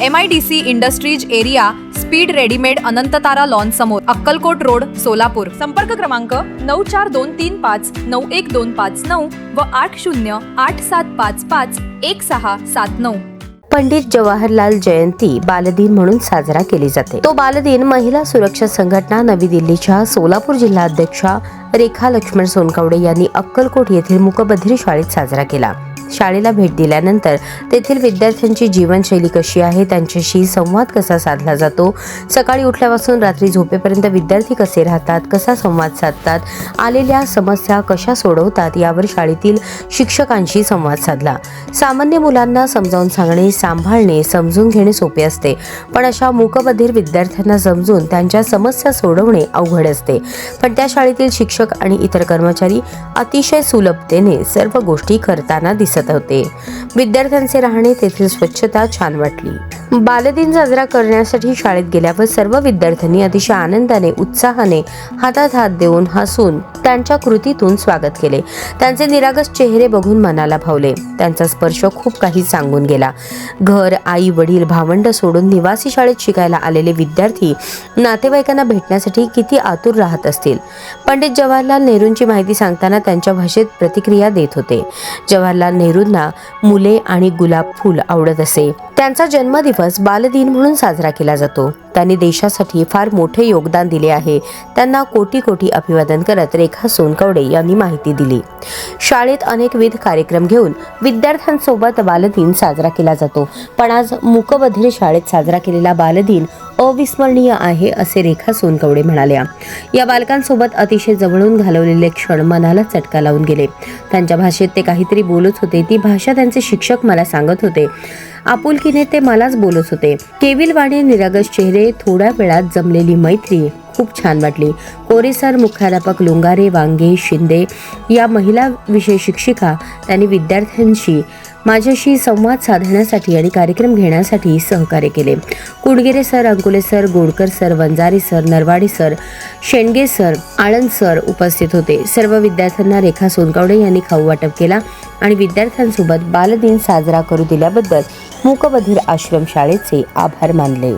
M I D C industries area speed readymade Anantatara lawn समोर Akkalkot road Solapur. संपर्क क्रमांक नऊ चार दोन तीन पाच नऊ एक दोन पाच नऊ व आठ शून्य आठ सात पाच पाच एक सहा सात नऊ. पंडित जवाहरलाल जयंती बालदिन म्हणून साजरा केली जाते. तो बालदिन महिला सुरक्षा संघटना नवी दिल्लीच्या सोलापूर जिल्हा अध्यक्षा रेखा लक्ष्मण सोनकवडे यांनी अक्कलकोट येथील मुकबधीर शाळेत साजरा केला. शाळेला भेट दिल्यानंतर तेथील विद्यार्थ्यांची जीवनशैली कशी आहे त्यांच्याशी संवाद कसा साधला जातो? सकाळी उठल्यापासून रात्री झोपेपर्यंत विद्यार्थी कसे राहतात कसा संवाद साधतात आलेल्या समस्या कशा सोडवतात यावर शाळेतील शिक्षकांशी संवाद साधला. सामान्य मुलांना समजावून सांगणे सांभाळणे समजून घेणे सोपे असते पण अशा मूकबधीर विद्यार्थ्यांना समजून त्यांच्या समस्या सोडवणे अवघड असते. पण त्या शाळेतील शिक्षक आणि इतर कर्मचारी अतिशय सुलभतेने सर्व गोष्टी करताना दिसत होते. विद्यार्थ्यांचे राहणे तेथील स्वच्छता छान वाटली. बालदिन साजरा करण्यासाठी शाळेत गेल्यावर सर्व विद्यार्थ्यांनी अतिशय आनंदाने उत्साहाने हातात हात देऊन हसून त्यांच्या कृतीतून स्वागत केले. त्यांचे निरागस चेहरे बघून मनाला भावले. त्यांचा स्पर्श खूप काही सांगून गेला. घर आई वडील भावंड सोडून निवासी शाळेत शिकायला आलेले विद्यार्थी नातेवाईकांना भेटण्यासाठी किती आतुर राहत असतील? पंडित जवाहरलाल नेहरूंची माहिती सांगताना त्यांच्या भाषेत प्रतिक्रिया देत होते. जवाहरलाल नेहरूंना मुले आणि गुलाब फूल आवडत असे. त्यांचा जन्मदिवस बालदिन म्हणून साजरा केला जातो. त्यांनी देशासाठी फार मोठे योगदान दिले आहे. त्यांना कोटी कोटी अभिवादन करत रेखा सोनकवडे यांनी माहिती दिली. शाळेत अनेकविध कार्यक्रम घेऊन विद्यार्थ्यांसोबत बालदिन साजरा केला जातो. पण आज मुकबधीर शाळेत साजरा केलेला बालदिन अविस्मरणीय आहे असे रेखा सोनकवडे म्हणाल्या या बालकांसोबत अतिशय जवळून घालवलेले क्षण मनाला चटका लावून गेले. त्यांच्या भाषेत ते काहीतरी बोलत होते. ती भाषा त्यांचे शिक्षक मला सांगत होते. आपुलकीने ते मलाच बोलत होते. केविलवाणे निरागस चेहरे थोड्या वेळात जमलेली मैत्री खूप छान वाटली. कोरेसर मुख्याध्यापक लुंगारे वांगे शिंदे या महिला विषय शिक्षिका त्यांनी विद्यार्थ्यांशी माझ्याशी संवाद साधण्यासाठी आणि कार्यक्रम घेण्यासाठी सहकार्य केले. Kudgire sir Ankule sir Godkar sir Vanjari sir Narwadi sir Shendge sir Aland sir उपस्थित होते. सर्व विद्यार्थ्यांना रेखा सोनकावडे यांनी खाऊ वाटप केला आणि विद्यार्थ्यांसोबत बालदिन साजरा करू दिल्याबद्दल मूकबधीर आश्रम शाळेचे आभार मानले.